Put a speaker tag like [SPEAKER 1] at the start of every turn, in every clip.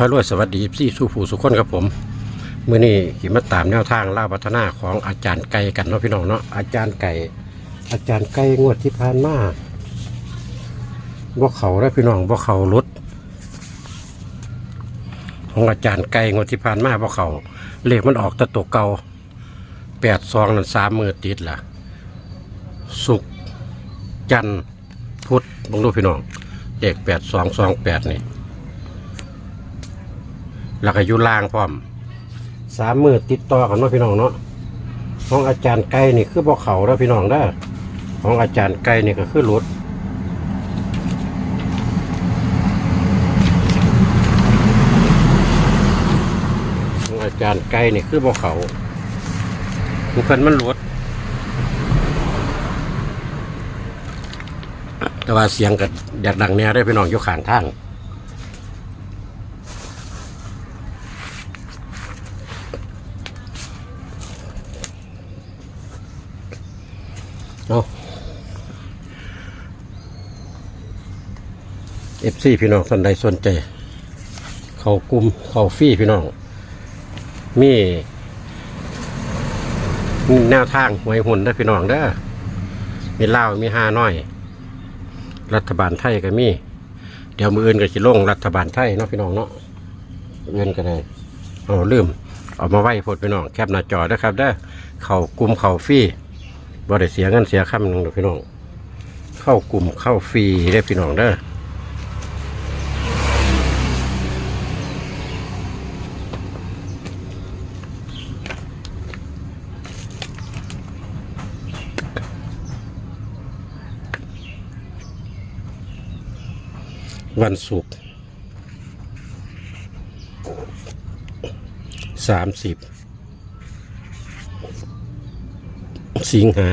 [SPEAKER 1] พระรวยสวัสดีพี่สู้ผู้สุขคนครับผมเมื่อนี้ขี่มาตามแนวทางล่าพัฒนาของอาจารย์ไก่กันเนาะพี่น้องเนาะอาจารย์ไก่ อาจารย์ไก่งวดที่ผ่านมาบ่เขาได้อพี่น้องบ่เขารถของอาจารย์ไก่งวดที่ผ่านมาบ่เขาเลขมันออกตะตัวเก่าแปดซองนั่นสามมือติดล่ะ สุกจันพุทธบงดูพี่น้องเด็กแปดสองสองแปดนี่ แล้วก็อยู่ล่างพร้อมสามมือติดต่อกันเนาะพี่น้องเนาะของอาจารย์ไก่นี่คือบ่เขาแล้วพี่น้องได้ของอาจารย์ไก่นี่ก็คือหลุดของอาจารย์ไก่นี่คือบ่เขาทุกคนมันหลุดแต่ว่าเสียงก็อยากดังแน่ได้พี่น้องอยู่ข้างทาง เอฟซีพี่น้องท่านใดสนใจ เขากลุ่มเขาฟี่พี่น้อง มีแนวทางหวยหุ่นได้พี่น้องเด้อมีเล่ามีห้าน้อย รัฐบาลไทยก็มี เดี๋ยวมืออื่นก็สิลงรัฐบาลไทยเนาะพี่น้องเนาะเอื่นก็ได้เอาลืมเอามาไว้พดพี่น้องแคปหน้าจอนะครับเด้อเขากลุ่มเขาฟี่บ่ได้เสียเงินเสียคำหนึ่งหรอกพี่น้อง เข้ากลุ่มเข้าฟรีได้พี่น้องเด้อ วันศุกร์สามสิบสิงหา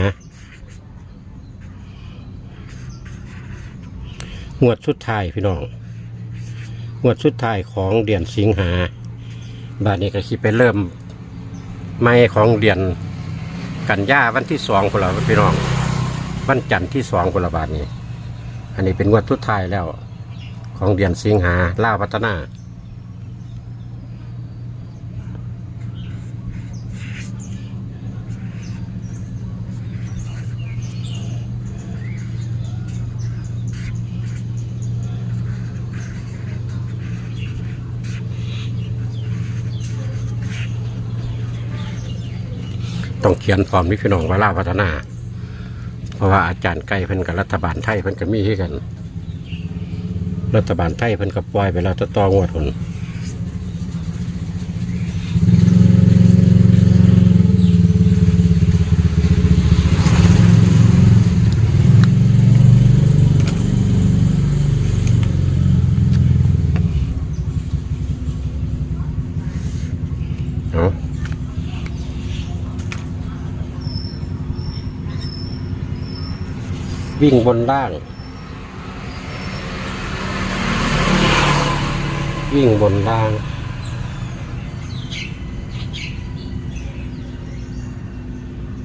[SPEAKER 1] งวดสุดท้ายพี่น้องงวดสุดท้ายของเดือนสิงหาบาทนี้ก็คิดไปเริ่มไม่ของเดือนกันยาวันที่สองคนละพี่น้อง วันจันทร์ที่สองคนละบาทนี้ อันนี้เป็นงวดสุดท้ายแล้ว ของเดือนสิงหาล่าวพัฒนา ต้องเขียนฟอร์มนี้พี่น้องว่าล่าพัฒนา เพราะว่าอาจารย์ใกล้เพิ่นกับรัฐบาลไทยเพิ่นก็มีให้กัน รัฐบาลไทยเพิ่นก็ปล่อยไปแล้วจะตองวดผลเอาวิ่งบนล่าง วิ่งบนล่าง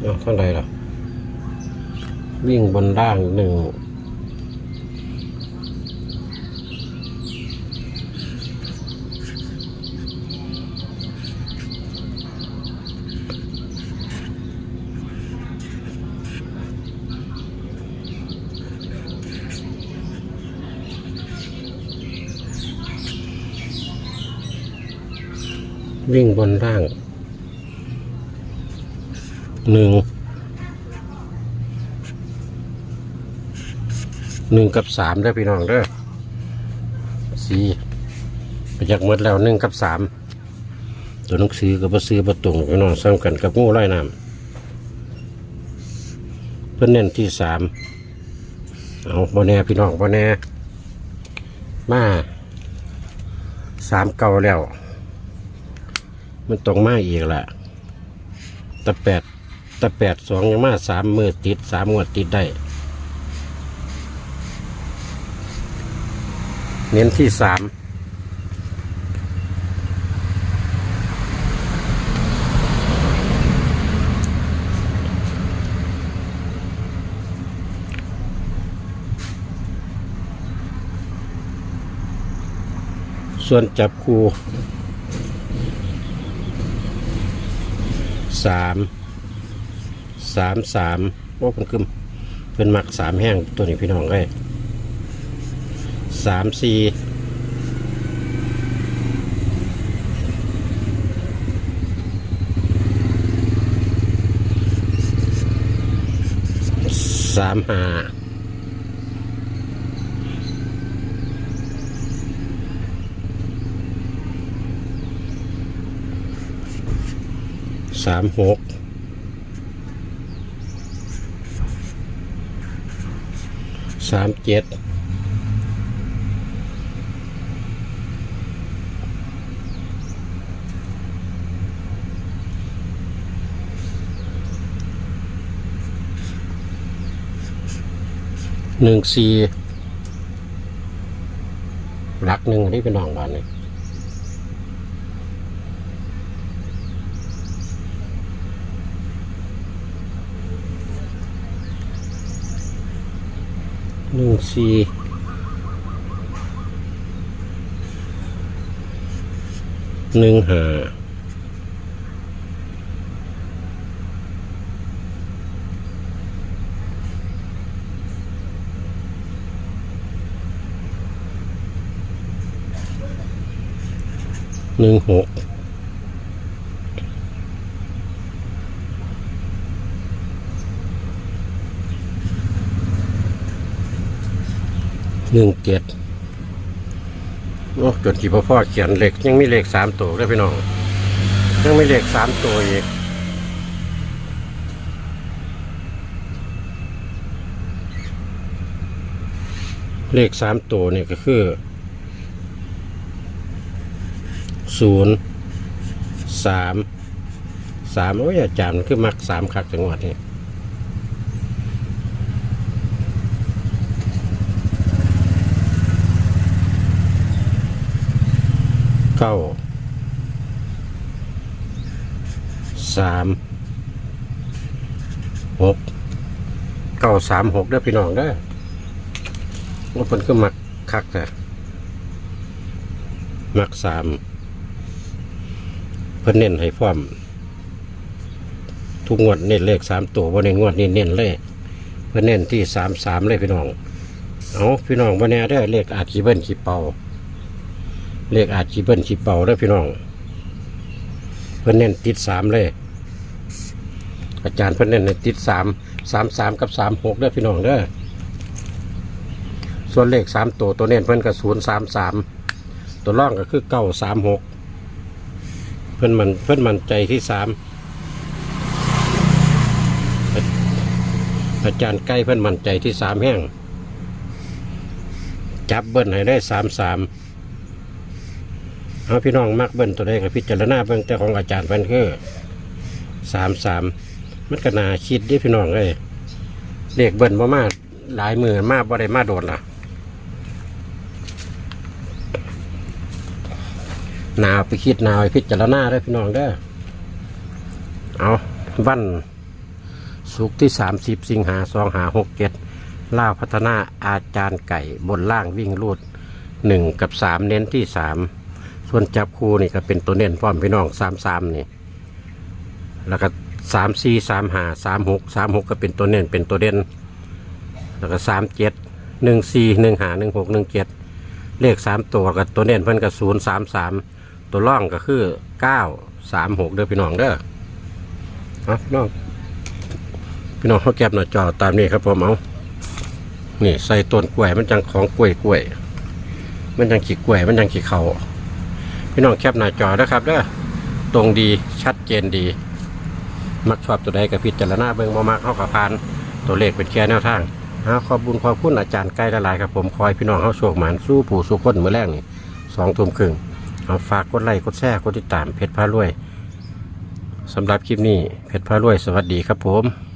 [SPEAKER 1] เอาเท่าไหร่ล่ะ วิ่งบนล่างหนึ่ง วิ่งบนล่างหนึ่งหนึ่งกับสามได้พี่น้องเด้อสี่ไปจากหมดแล้วหนึ่งกับสามตัวนังสือกับซื้อประตรงพี่น้องซ้ำกันกับงูไล่น้ำเพื่อนเน้นที่สามเอาบอแน่พี่น้องบอแน่มาสามเก่าแล้ว มันตรงมาอีกแหละตะแปดตะแปดสองยังมาสามมือติดสามงวดติดได้ เน้นที่สามส่วนจับคู่ สามสามสามโอ้เป็นคึมเป็นหมักสามแห้งตัวนี้พี่น้องเอ้ยสามสี่สามห้า สามหกสามเจ็ดหนึ่งสี่หลักหนึ่งอันนี้เป็นน้องบ้านเลย หนึ่งสี่หนึ่งห้าหนึ่งหก หนึ่งเจ็ดโอ้จนที่พ่อพ่อเขียนเหล็กยังมีเหล็กสามตัวด้วยพี่น้อง ยังมีเหล็กสามตัวอีกเลขสามตัวเนี่ยก็คือศูนย์สามสามโอ้ยอาจารย์มันคือมักสามคักจังหวัดนี่ เก้าสามหกเก้าสามหกเด้พี่น้องเด้ว่าเพิ่นคือมักคักแต่มักสามเพิ่นเน้นให้พร้อม ทุกงวดเน้นเลขสามตัวว่าเน้งวดนี้เน้นเลยเพิ่นเน้นที่สามสามเลยพี่น้องเอาพี่น้องวันนี้ได้เลขอาจขีเบิ้ลขีเป่า เลขอาจขีเบิ้ลขีเป่าได้อพี่น้อง เพิ่นเน้นติดสามเลย อาจารย์เพิ่นเน้นในติดสามสามสามกับสามหกได้อพี่น้องเด้อส่วนเลขสามตัวตัวเน้นเพิ่นก็ศูนย์สามสามตัวร่องก็คือเก้าสามหกเพื่อนมันเพื่อนมันใจที่สามอาอาจารย์ใกล้เพื่อนมันใจที่สามแห้งจับเบิ้ลให้ได้สามสาม เอาพี่น้องมักเบิ้ลตัวใดกับพิจารณาเบิ้งแต่ของอาจารย์เพิ่นคือสามสามมันก็น่าคิดดิพี่น้องเลยเลขเบิ้ลมามาหลายหมื่นมากบ่ได้มาโดนล่ะนาไปคิดนาไปพิจารณาได้พี่น้องเด้อเอาวันสุกที่สามสิบสิงหาสองหาหกเจ็ดล่าวพัฒนาอาจารย์ไก่บนล่างวิ่งรูดหนึ่งกับสามเน้นที่สาม ส่วนจับคู่นี่ก็เป็นตัวเน้นพร้อมพี่น้องสามสามนี่ แล้วก็สามสี่สามหาสามหกสามหกก็เป็นตัวเน้นเป็นตัวเด่น แล้วก็สามเจ็ดหนึ่งสี่หนึ่งหาหนึ่งหกหนึ่งเจ็ดเลขสามตัวกับตัวเน้นเพิ่นกับศูนย์สามสามตัวร่องก็คือเก้าสามหกเด้อพี่น้องเด้อเอาพี่น้องพี่น้องเขาแก็บหน้าจอตามนี้ครับผมเอานี่ใส่ต้นกล้วยมันจังของกล้วยกล้วย มันจังขี้กล้วยมันจังขี้เขา พี่น้องแคปหน้าจอนะครับเด้อตรงดีชัดเจนดี มักชอบตัวใดกับพิจารณาเบิ่งบ่มักเข้ากับพาน ตัวเลขเป็นแค่แนวทางหาขอบบุญขอบคุณอาจารย์ใกล้ละลายครับผมคอยพี่น้องเข้าโชคหมานสู้ผู้สู้คนเมื่อแรกนี่สองทุ่มครึ่งเอาฝากกดไลค์กดแชร์กดติดตามเพจพารวยสำหรับคลิปนี้เพจพารวยสวัสดีครับผม